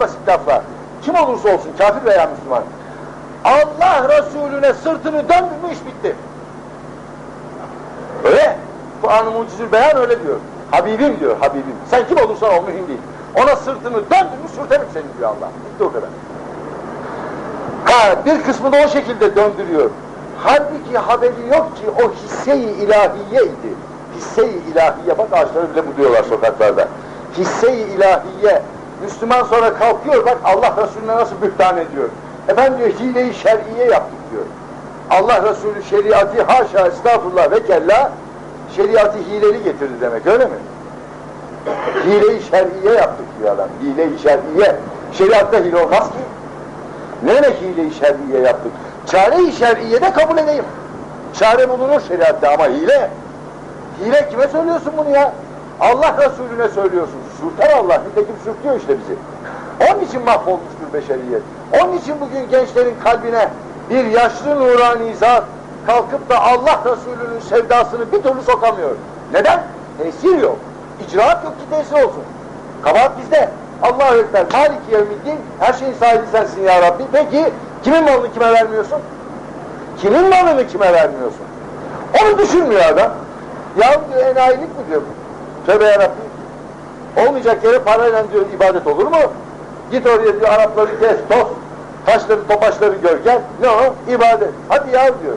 en basit lafla. Kim olursa olsun kafir veya Müslüman. Allah Resulüne sırtını döndü bitti. Öyle. Kur'an-ı Mucizül Beyan öyle diyor. Habibim diyor, Habibim. Sen kim olursan ol mühim değil. Ona sırtını döndün mü sürterim seni diyor Allah. Bitti o kadar. Ha, bir kısmı da o şekilde döndürüyor. Halbuki haberi yok ki o hisse-i ilahiyeydi. Hisse-i ilahiye, bak ağaçları bile buluyorlar sokaklarda. Hisse-i ilahiye, Müslüman sonra kalkıyor, bak Allah Resulüne nasıl bühtan ediyor. Efendim diyor, hile-i şer'iye yaptık diyor. Allah Resulü şeriatı haşa estağfurullah ve kella şeriatı hileli getirdi demek öyle mi? Hile-i şer'iye yaptık diyor adam. Hile-i şer'iye. Şeriatta hile olmaz ki. Ne demek hile-i şer'iye yaptık? Çare-i şer'iye de kabul edeyim. Çare bulunur şeriatta ama hile. Hile kime söylüyorsun bunu ya? Allah Resulüne söylüyorsun. Sürter Allah. Nitekim sürtüyor işte bizi. Onun için mahvolmuştur beşeriyet. Onun için bugün gençlerin kalbine bir yaşlı nurani zat kalkıp da Allah Resulü'nün sevdasını bir türlü sokamıyor. Neden? Tesir yok. İcraat yok ki tesir olsun. Kabahat bizde. Allahu Ekber, Maliki Yevmiddin, her şeyin sahibi sensin ya Rabbi. Peki, kimin malını kime vermiyorsun? Kimin malını kime vermiyorsun? Onu düşünmüyor adam. Ya enayilik mi diyor bu? Tövbe ya Rabbi. Olmayacak yere parayla diyor ibadet olur mu? Git oraya diyor Arapları kes, toz, taşları, topaçları gör gel. Ne o? İbadet. Hadi ya diyor.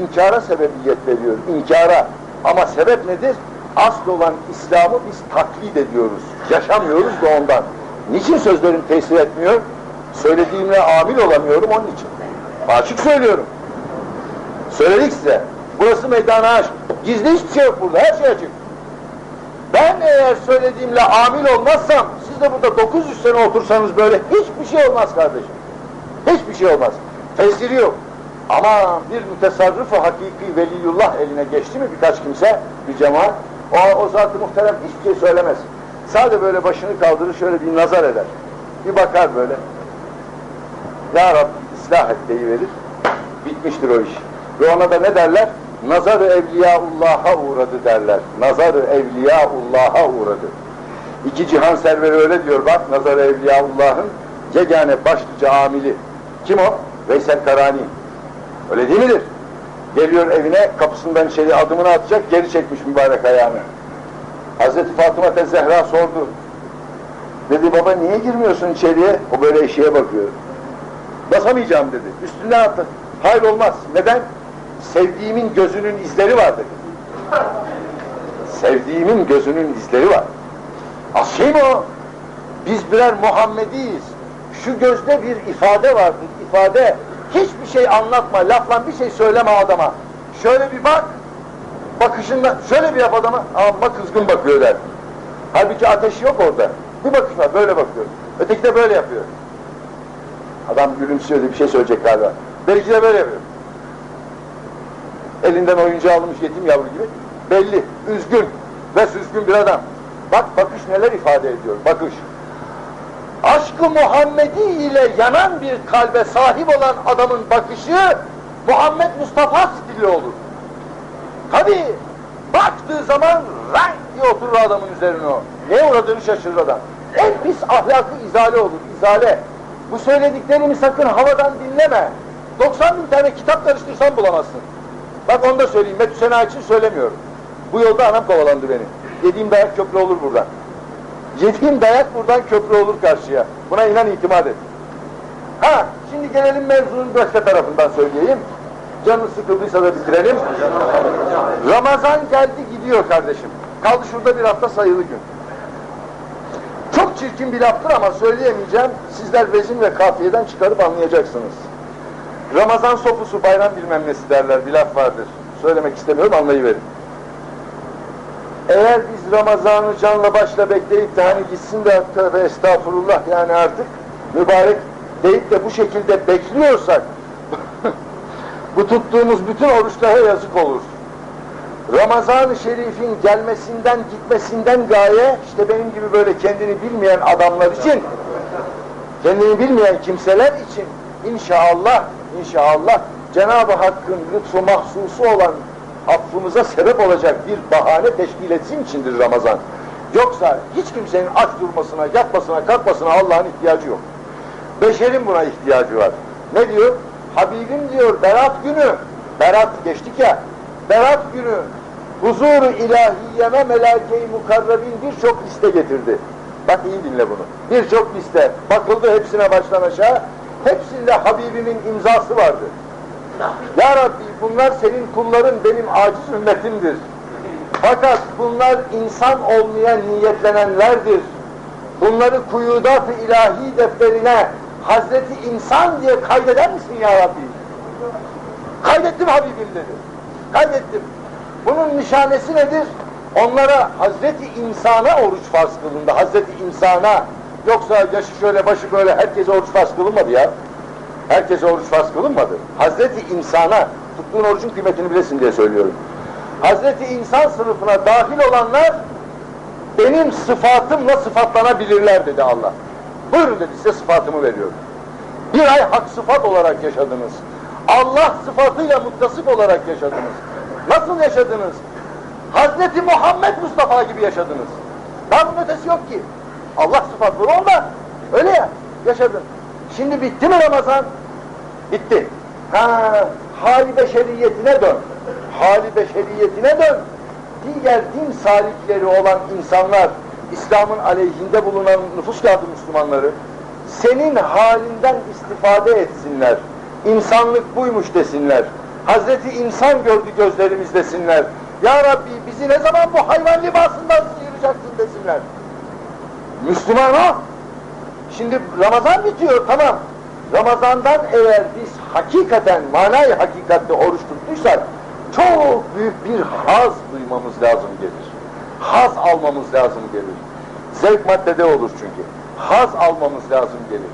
İnkara sebebiyet veriyor, inkara. Ama sebep nedir? Asıl olan İslam'ı biz taklit ediyoruz. Yaşamıyoruz da ondan. Niçin sözlerim tesir etmiyor? Söylediğimle amil olamıyorum onun için. Açık söylüyorum. Söyledik size. Burası meydanı aşk. Gizli hiçbir şey yok burada. Her şey açık. Ben eğer söylediğimle amil olmazsam, siz de burada 900 sene otursanız böyle hiçbir şey olmaz kardeşim. Hiçbir şey olmaz. Tesiri yok. Ama bir mütesarrıf-ı hakiki veliyullah eline geçti mi birkaç kimse, bir cemaat, o, o zat-ı muhterem hiçbir şey söylemez. Sadece böyle başını kaldırır, şöyle bir nazar eder. Bir bakar böyle. Ya Rabbi ıslah et deyiverir. Bitmiştir o iş. Ve ona da ne derler? Nazar-ı evliyaullah'a uğradı derler. Nazar-ı evliyaullah'a uğradı. İki cihan serveri öyle diyor bak, Nazar-ı evliyaullah'ın yegane başlıca amili. Kim o? Veysel Karani. Öyle değil midir? Geliyor evine, kapısından içeri adımını atacak, geri çekmiş mübarek ayağını. Hazreti Fatıma Tez Zehra sordu. Dedi baba niye girmiyorsun içeriye? O böyle eşeğe bakıyor. Basamayacağım dedi. Üstünden attı. Hayır olmaz. Neden? Sevdiğimin gözünün izleri var. Sevdiğimin gözünün izleri var. Az mi o? Biz birer Muhammediyiz. Şu gözde bir ifade vardır. ifade. Hiçbir şey anlatma, lafla bir şey söyleme adama. Şöyle bir bak, bakışında şöyle bir yap adama, amma kızgın bakıyor der. Halbuki ateşi yok orada. Bir bakış var, böyle bakıyor. Öteki de böyle yapıyor. Adam gülümsüyordu, bir şey söyleyecek galiba. Belki de böyle yapıyor. Elinden oyuncağı almış yetim yavru gibi. Belli, üzgün ve süzgün bir adam. Bak bakış neler ifade ediyor, bakış. Aşkı Muhammedi ile yanan bir kalbe sahip olan adamın bakışı Muhammed Mustafa stili olur. Tabi baktığı zaman rank diye oturur adamın üzerine o. Neye uğradığını şaşırır adam. En pis ahlakı izale olur, izale. Bu söylediklerimi sakın havadan dinleme. 90 bin tane kitap karıştırsan bulamazsın. Bak onu da söyleyeyim, Metü Sena için söylemiyorum. Bu yolda anam kovalandı beni. Yediğim dayak köprü olur buradan. Yediğim dayak buradan köprü olur karşıya. Buna inan itimat et. Ha, şimdi gelelim mevzunun başka tarafından söyleyeyim. Canı sıkıldıysa da bitirelim. Ramazan geldi gidiyor kardeşim. Kaldı şurada bir hafta sayılı gün. Çok çirkin bir laftır ama söyleyemeyeceğim. Sizler vezin ve kafiyeden çıkarıp anlayacaksınız. Ramazan sopusu bayram bilmem nesi derler bir laf vardır. Söylemek istemiyorum anlayıverin. Eğer biz Ramazan'ı canla başla bekleyip de hani gitsin de tövbe estağfurullah yani artık mübarek deyip de bu şekilde bekliyorsak bu tuttuğumuz bütün oruçlara yazık olur. Ramazan-ı Şerif'in gelmesinden gitmesinden gaye işte benim gibi böyle kendini bilmeyen adamlar için kendini bilmeyen kimseler için inşallah inşallah Cenab-ı Hakk'ın lütfu mahsusu olan affımıza sebep olacak bir bahane teşkil etsin içindir Ramazan. Yoksa hiç kimsenin aç durmasına, yatmasına, kalkmasına Allah'ın ihtiyacı yok. Beşerin buna ihtiyacı var. Ne diyor? Habibim diyor berat günü, berat geçtik ya, berat günü huzuru ilahiyeme melaike-i mukarrabin birçok liste getirdi. Bak iyi dinle bunu. Birçok liste. Bakıldı hepsine baştan aşağı. Hepsinde Habibimin imzası vardı. Ya Rabbi bunlar senin kulların benim aciz ümmetimdir. Fakat bunlar insan olmaya niyetlenenlerdir. Bunları kuyudat-ı ilahi defterine Hazreti insan diye kaydeder misin ya Rabbi? Kaydettim Habibim dedi. Kaydettim. Bunun nişanesi nedir? Onlara Hazreti insana oruç farz kılındı. Hazreti insana. Yoksa yaşı şöyle başı böyle herkese oruç farz kılınmadı ya. Herkese oruç farz kılınmadı. Hazreti insana, tuttuğun orucun kıymetini bilesin diye söylüyorum. Hazreti insan sınıfına dahil olanlar benim sıfatımla sıfatlanabilirler dedi Allah. Buyurun dedi size sıfatımı veriyorum. Bir ay hak sıfat olarak yaşadınız. Allah sıfatıyla muttasıf olarak yaşadınız. Nasıl yaşadınız? Hazreti Muhammed Mustafa gibi yaşadınız. Daha bunun ötesi yok ki. Allah sıfatları onda. Öyle ya, yaşadın. Şimdi bitti mi Ramazan? Bitti. Ha, hali beşeriyetine dön. Hali beşeriyetine dön. Diğer din salikleri olan insanlar, İslam'ın aleyhinde bulunan nüfus kağıdı Müslümanları, senin halinden istifade etsinler. İnsanlık buymuş desinler. Hazreti insan gördü gözlerimiz desinler. Ya Rabbi bizi ne zaman bu hayvan libasından sıyıracaksın desinler. Müslüman o. Şimdi Ramazan bitiyor tamam. Ramazandan evvel biz hakikaten manayı hakikatte oruç tuttuysak çok büyük bir haz duymamız lazım gelir. Haz almamız lazım gelir. Zevk maddede olur çünkü. Haz almamız lazım gelir.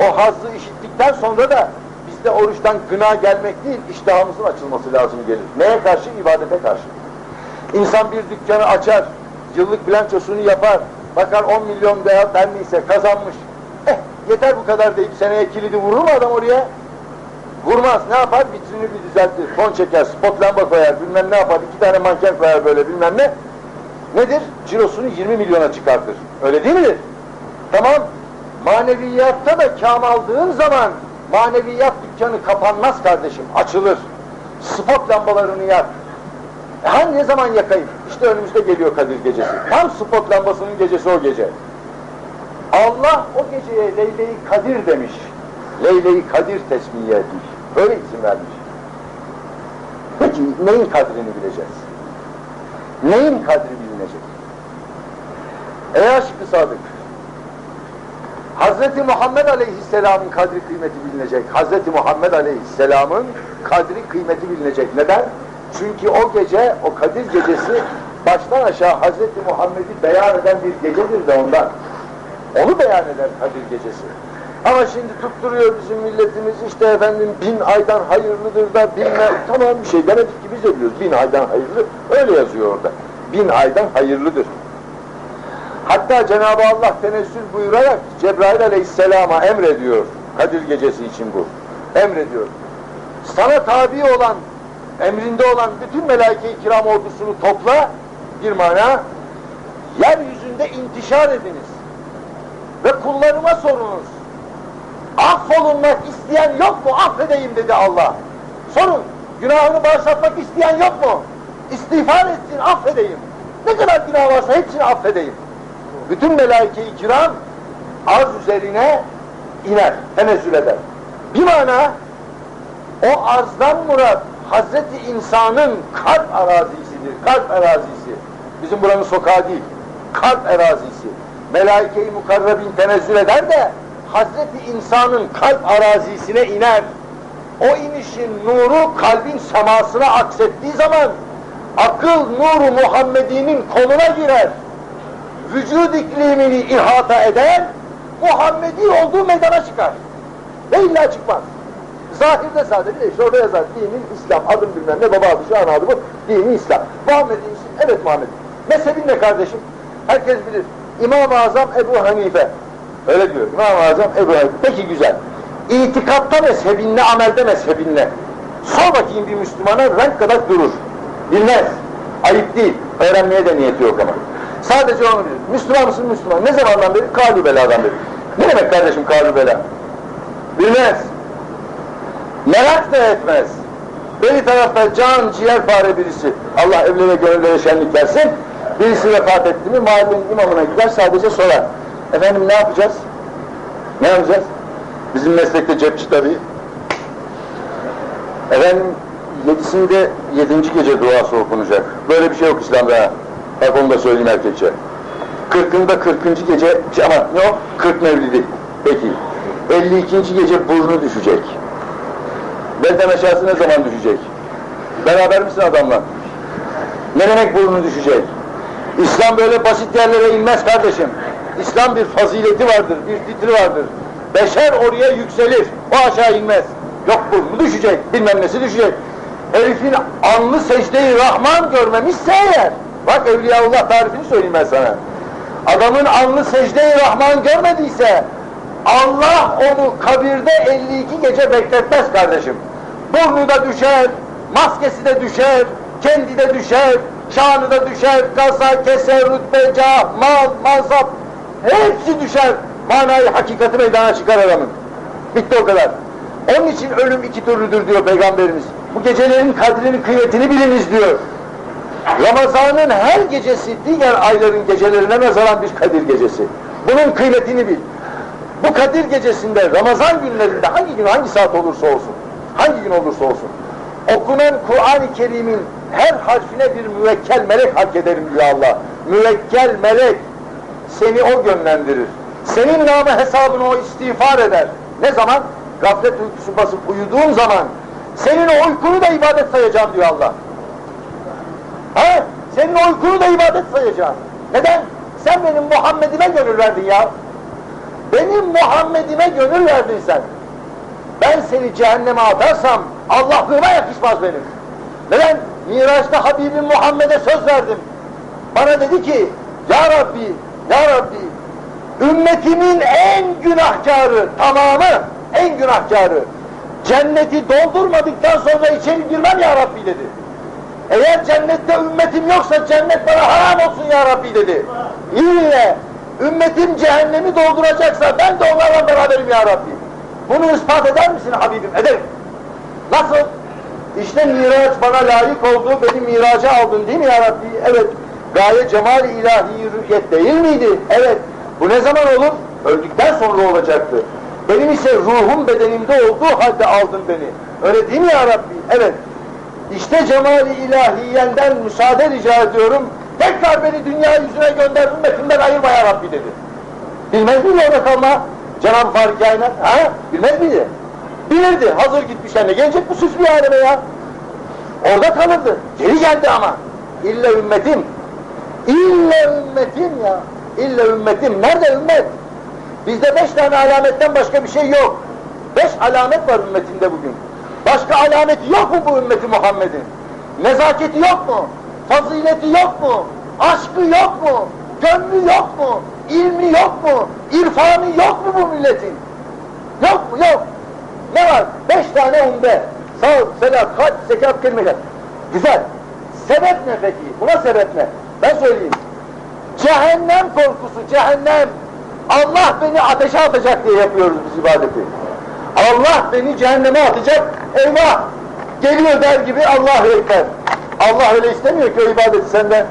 O hazzı işittikten sonra da bizde oruçtan gına gelmek değil, iştahımızın açılması lazım gelir. Neye karşı? İbadete karşı. İnsan bir dükkanı açar, yıllık bilançosunu yapar, bakar 10 milyon her neyse kazanmış. Eh yeter bu kadar deyip seneye kilidi vurur mu adam oraya? Vurmaz. Ne yapar? Vitrini bir düzeltir. Fon çeker, spot lamba koyar, bilmem ne yapar. iki tane manken koyar böyle bilmem ne. Nedir? Cirosunu 20 milyona çıkartır. Öyle değil midir? Tamam. Maneviyatta da kam aldığın zaman maneviyat dükkanı kapanmaz kardeşim. Açılır. Spot lambalarını yak. E hani ne zaman yakayım? İşte önümüzde geliyor Kadir gecesi. Tam spot lambasının gecesi o gece. Allah o geceye Leyle-i Kadir demiş. Leyle-i Kadir tesmiye etmiş. Böyle isim vermiş. Peki neyin kadrini bileceğiz? Neyin kadri bilinecek? Ey aşkı sadık! Hazreti Muhammed Aleyhisselam'ın kadri kıymeti bilinecek. Hazreti Muhammed Aleyhisselam'ın kadri kıymeti bilinecek. Neden? Çünkü o gece, o Kadir gecesi baştan aşağı Hazreti Muhammed'i beyan eden bir gecedir de ondan. Onu beyan eder Kadir gecesi. Ama şimdi tutturuyor bizim milletimiz işte efendim bin aydan hayırlıdır da bilmem tamam bir şey demedik ki biz de biliyoruz bin aydan hayırlı öyle yazıyor orada. Bin aydan hayırlıdır. Hatta Cenab-ı Allah tenezzül buyurarak Cebrail aleyhisselama emrediyor Kadir gecesi için bu. Emrediyor. Sana tabi olan, emrinde olan bütün melaike-i kiram ordusunu topla, bir mana, yeryüzünde intişar ediniz. Ve kullarıma sorunuz. Affolunmak isteyen yok mu? Affedeyim dedi Allah. Sorun. Günahını bağışlatmak isteyen yok mu? İstiğfar etsin, affedeyim. Ne kadar günah varsa hepsini affedeyim. Bütün melaike-i kiram arz üzerine iner, tenezzül eder. Bir mana, o arzdan murat Hazreti insanın kalp arazisidir, kalp arazisi. Bizim buranın sokağı değil, kalp arazisi. Melaike-i mukarrabin tenezzül eder de Hazreti insanın kalp arazisine iner. O inişin nuru kalbin semasına aksettiği zaman akıl nuru Muhammedi'nin koluna girer. Vücud iklimini ihata eder, Muhammedi olduğu meydana çıkar. Ve illa çıkmaz. Zahirde sadece işte orada yazar dinin İslam, adım bilmem ne, baba adı şu an adı bu, dini İslam. Muhammed'in ismi, evet Muhammed. Mezhebin ne kardeşim? Herkes bilir. İmam-ı Azam Ebu Hanife. Öyle diyor. İmam-ı Azam Ebu Hanife. Peki güzel. İtikatta mezhebinle, amelde mezhebinle. Sor bakayım bir Müslümana renk kadar durur. Bilmez. Ayıp değil. Öğrenmeye de niyeti yok ama. Sadece onu bilir. Müslüman mısın Müslüman? Ne zamandan beri? Kalü beladan beri. Ne demek kardeşim kalü bela? Bilmez. Merak da etmez. Beri tarafta can ciğer birisi. Allah evlere gönüllere şenlik versin. Birisi vefat etti mi mahallenin imamına gider sadece sorar. Efendim ne yapacağız? Ne yapacağız? Bizim meslekte cepçi tabii. Efendim yedisinde yedinci gece duası okunacak. Böyle bir şey yok İslam'da. Bak onu da söyleyeyim erkekçe. Kırkında kırkıncı gece, ama ne o? Kırk mevlidi. Peki. 52. gece burnu düşecek. Belden aşağısı ne zaman düşecek? Beraber misin adamla? Ne demek burnu düşecek? İslam böyle basit yerlere inmez kardeşim. İslam bir fazileti vardır, bir titri vardır. Beşer oraya yükselir, o aşağı inmez. Yok burnu düşecek, bilmem nesi düşecek. Herifin anlı secdeyi Rahman görmemişse eğer, bak Evliyaullah tarifini söyleyeyim ben sana. Adamın anlı secdeyi Rahman görmediyse, Allah onu kabirde 52 gece bekletmez kardeşim. Burnu da düşer, maskesi de düşer, kendi de düşer, şanı da düşer, kasa, kese, rütbe, cah, mal, mansap, hepsi düşer. Manayı, hakikati meydana çıkar adamın. Bitti o kadar. Onun için ölüm iki türlüdür diyor Peygamberimiz. Bu gecelerin kadrini, kıymetini biliniz diyor. Ramazan'ın her gecesi diğer ayların gecelerine nazaran bir Kadir gecesi. Bunun kıymetini bil. Bu Kadir gecesinde, Ramazan günlerinde hangi gün, hangi saat olursa olsun, hangi gün olursa olsun, okunan Kur'an-ı Kerim'in her harfine bir müvekkel melek hak ederim diyor Allah. Müvekkel melek seni o yönlendirir. Senin namı hesabını o istiğfar eder. Ne zaman? Gaflet uykusu basıp uyuduğun zaman senin o uykunu da ibadet sayacağım diyor Allah. Ha? Senin o uykunu da ibadet sayacağım. Neden? Sen benim Muhammed'ime gönül verdin ya. Benim Muhammed'ime gönül verdin sen. Ben seni cehenneme atarsam Allah'lığıma yakışmaz benim. Neden? Miraç'ta Habibim Muhammed'e söz verdim. Bana dedi ki, Ya Rabbi, Ya Rabbi, ümmetimin en günahkarı, tamamı en günahkarı, cenneti doldurmadıktan sonra içeri girmem Ya Rabbi dedi. Eğer cennette ümmetim yoksa cennet bana haram olsun Ya Rabbi dedi. De, ümmetim cehennemi dolduracaksa ben de onlarla beraberim Ya Rabbi. Bunu ispat eder misin Habibim? Ederim. Nasıl? İşte Miraç bana layık oldu, beni miraca aldın değil mi ya? Evet. Gaye cemal-i ilahi rü'yet değil miydi? Evet. Bu ne zaman olur? Öldükten sonra olacaktı. Benim ise ruhum bedenimde olduğu halde aldın beni. Öyle değil mi ya? Evet. İşte cemal-i ilahiyenden müsaade rica ediyorum. Tekrar beni dünya yüzüne gönder, ümmetimden ayırma ya Rabbi dedi. Bilmez miydi orada kalma? Cenab-ı Kainat, ha? Bilmez miydi? Bilirdi, hazır gitmiş ne gelecek bu süs bir aleme ya? Orada kalırdı, geri geldi ama. İlle ümmetim, ille ümmetim ya, ille ümmetim. Nerede ümmet? Bizde beş tane alametten başka bir şey yok. Beş alamet var ümmetimde bugün. Başka alameti yok mu bu ümmeti Muhammed'in? Nezaketi yok mu? Fazileti yok mu? Aşkı yok mu? Gönlü yok mu? İlmi yok mu? İrfanı yok mu bu milletin? Yok mu? Yok. Ne var? Beş tane umde. Sağ, selat, kalp, zekat, kelimeler. Güzel. Sebep ne peki? Buna sebep ne? Ben söyleyeyim. Cehennem korkusu, cehennem. Allah beni ateşe atacak diye yapıyoruz biz ibadeti. Allah beni cehenneme atacak, eyvah! Geliyor der gibi Allahu Ekber. Allah öyle istemiyor ki o ibadeti senden.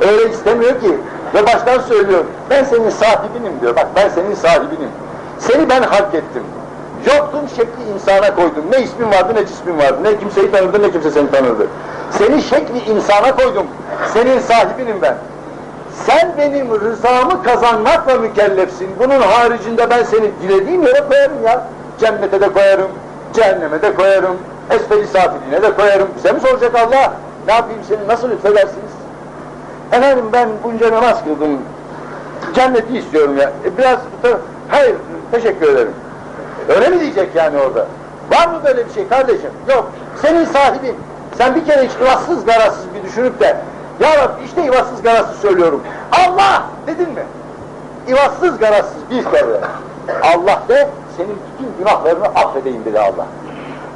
Öyle istemiyor ki. Ve baştan söylüyor, ben senin sahibinim diyor. Bak ben senin sahibinim. Seni ben hak ettim. Yoktun şekli insana koydum. Ne ismin vardı ne cismin vardı. Ne kimseyi tanırdı ne kimse seni tanırdı. Seni şekli insana koydum. Senin sahibinim ben. Sen benim rızamı kazanmakla mükellefsin. Bunun haricinde ben seni dilediğim yere koyarım ya. Cennete de koyarım, cehenneme de koyarım, esfel-i safiliğine de koyarım. Bize mi soracak Allah? Ne yapayım seni nasıl lütfedersiniz? Efendim ben bunca namaz kıldım. Cenneti istiyorum ya. E biraz, hayır teşekkür ederim. Öyle mi diyecek yani orada? Var mı böyle bir şey kardeşim? Yok. Senin sahibin. Sen bir kere hiç ıvassız garazsız bir düşünüp de Ya Rabbi işte ıvassız garazsız söylüyorum. Allah dedin mi? İvassız garazsız bir kere. Allah de senin bütün günahlarını affedeyim dedi Allah.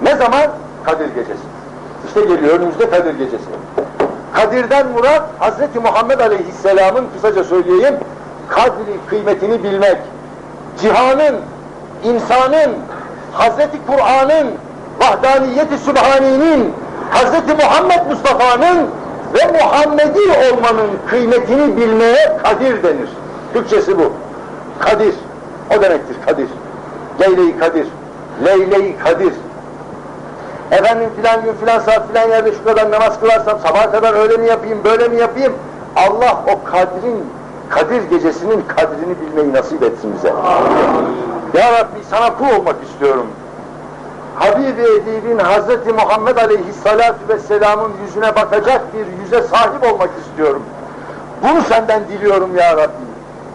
Ne zaman? Kadir gecesi. İşte geliyor önümüzde Kadir gecesi. Kadir'den murat Hz. Muhammed Aleyhisselam'ın kısaca söyleyeyim kadri kıymetini bilmek. Cihanın, insanın, Hz. Kur'an'ın, vahdaniyeti sübhaninin, Hz. Muhammed Mustafa'nın ve Muhammedi olmanın kıymetini bilmeye kadir denir. Türkçesi bu. Kadir. O demektir kadir. Leyle-i Kadir. Leyle-i Kadir. Efendim filan gün filan saat filan yerde şu kadar namaz kılarsam sabaha kadar öyle mi yapayım böyle mi yapayım? Allah o kadrin, Kadir gecesinin kadrini bilmeyi nasip etsin bize. Ya Rabbi sana kul olmak istiyorum. Habibi Edib'in Hz. Muhammed Aleyhisselatü Vesselam'ın yüzüne bakacak bir yüze sahip olmak istiyorum. Bunu senden diliyorum ya Rabbi.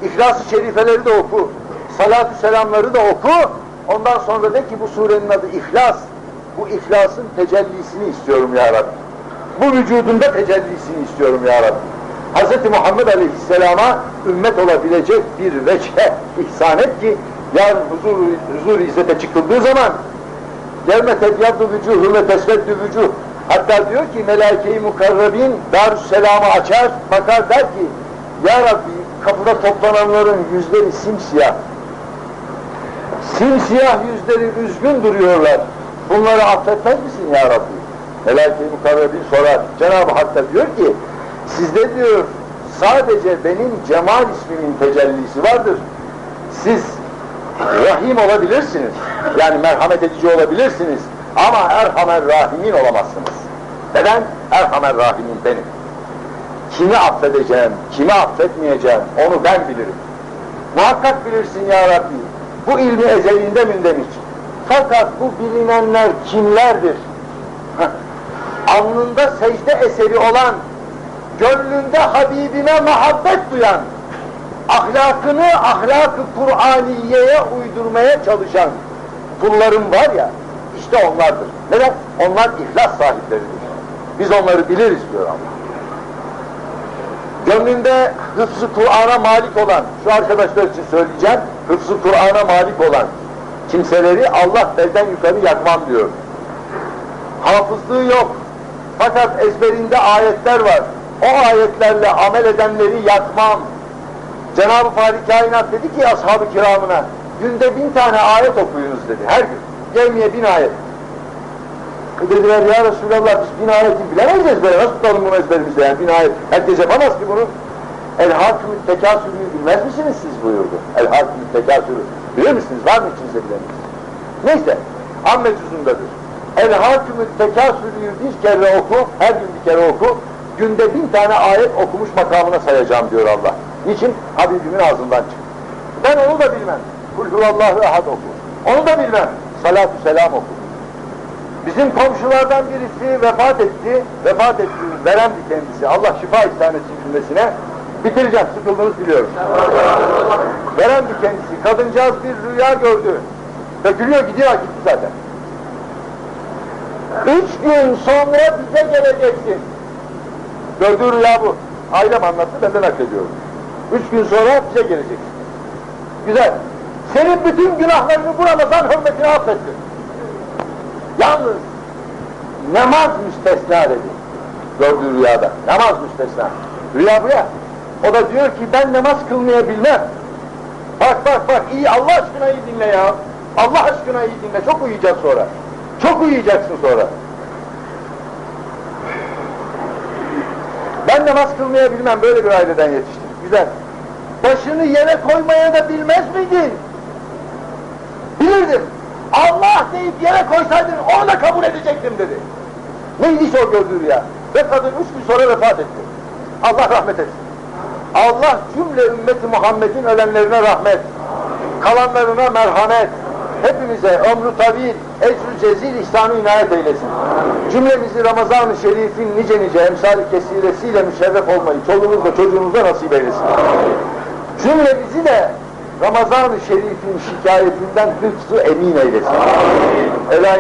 İhlas-ı Şerifeleri de oku, salatü selamları da oku. Ondan sonra de ki bu surenin adı İhlas. Bu ihlasın tecellisini istiyorum ya Rabbi. Bu vücudunda tecellisini istiyorum ya Rabbi. Hz. Muhammed Aleyhisselam'a ümmet olabilecek bir veçhe ihsan et ki yarın huzur, huzur izzete çıkıldığı zaman Yevme tebyaddu vücuhu ve tesveddü vücuh. Hatta diyor ki melaike-i mukarrabin Darüsselam'ı açar, bakar der ki Ya Rabbi kapıda toplananların yüzleri simsiyah. Simsiyah yüzleri üzgün duruyorlar. Bunları affetmez misin ya Rabbi? Melaike-i mukarrabin sorar. Cenab-ı Hak da diyor ki sizde diyor sadece benim cemal ismimin tecellisi vardır. Siz Rahim olabilirsiniz. Yani merhamet edici olabilirsiniz. Ama Erhamer Rahimin olamazsınız. Neden? Erhamer Rahimin benim. Kimi affedeceğim, kimi affetmeyeceğim onu ben bilirim. Muhakkak bilirsin ya Rabbi. Bu ilmi ezelinde mündemiş. Fakat bu bilinenler kimlerdir? Heh. Alnında secde eseri olan, gönlünde Habibine muhabbet duyan, ahlakını ahlak-ı Kur'aniye'ye uydurmaya çalışan kullarım var ya, işte onlardır. Neden? Onlar ihlas sahipleridir. Biz onları biliriz diyor Allah. Gönlünde hıfzı Kur'an'a malik olan, şu arkadaşlar için söyleyeceğim, hıfzı Kur'an'a malik olan kimseleri Allah belden yukarı yakmam diyor. Hafızlığı yok. Fakat ezberinde ayetler var. O ayetlerle amel edenleri yakmam. Cenab-ı Fahri Kainat dedi ki ashab-ı kiramına, günde bin tane ayet okuyunuz dedi, her gün. Gelmeye bin ayet. E dediler ya Resulallah biz bin ayeti bilemeyiz ezbere, nasıl tutalım bunu ezberimizde yani bin ayet. Herkes yapamaz ki bunu. El hakimü tekasürü bilmez misiniz siz buyurdu. El hakimü tekasürü. Bilir misiniz? Var mı içinizde bileniniz? Neyse, amme cüzündedir. El hakimü tekasürü bir kere oku, her gün bir kere oku. Günde bin tane ayet okumuş makamına sayacağım diyor Allah. Niçin? Habibimin ağzından çıktı. Ben onu da bilmem. Kul huvallahu ehad oku. Onu da bilmem. Salatü selam oku. Bizim komşulardan birisi vefat etti. Vefat etti. Verendi kendisi. Allah şifa ihsan etsin cümlesine. Bitireceğim. Sıkıldınız biliyorum. Verendi kendisi. Kadıncağız bir rüya gördü. Dökülüyor gidiyor. Gitti zaten. Üç gün sonra bize geleceksin. Gördüğü rüya bu. Ailem anlattı, ben de naklediyorum. Üç gün sonra bize geleceksin. Güzel. Senin bütün günahlarını bu Ramazan hürmetine affettim. Yalnız namaz müstesna dedi. Gördüğü rüyada. Namaz müstesna. Rüya bu ya. O da diyor ki ben namaz kılmaya bilmem. Bak bak bak iyi Allah aşkına iyi dinle ya. Allah aşkına iyi dinle. Çok uyuyacağız sonra. Çok uyuyacaksın sonra. Ben namaz kılmaya bilmem, böyle bir aileden yetiştim. Güzel. Başını yere koymaya da bilmez miydin? Bilirdim. Allah deyip yere koysaydın onu da kabul edecektim dedi. Neydi o gördüğü rüya? Ve kadın üç gün sonra vefat etti. Allah rahmet etsin. Allah cümle ümmeti Muhammed'in ölenlerine rahmet, kalanlarına merhamet, hepimize ömrü tavil, ecrü cezil ihsanı inayet eylesin. Cümlemizi Ramazan-ı Şerif'in nice nice emsal-i kesiresiyle müşerref olmayı çoluğunuzla çocuğunuza nasip eylesin. Cümlemizi de Ramazan-ı Şerif'in şikayetinden hıfzı emin eylesin. Ela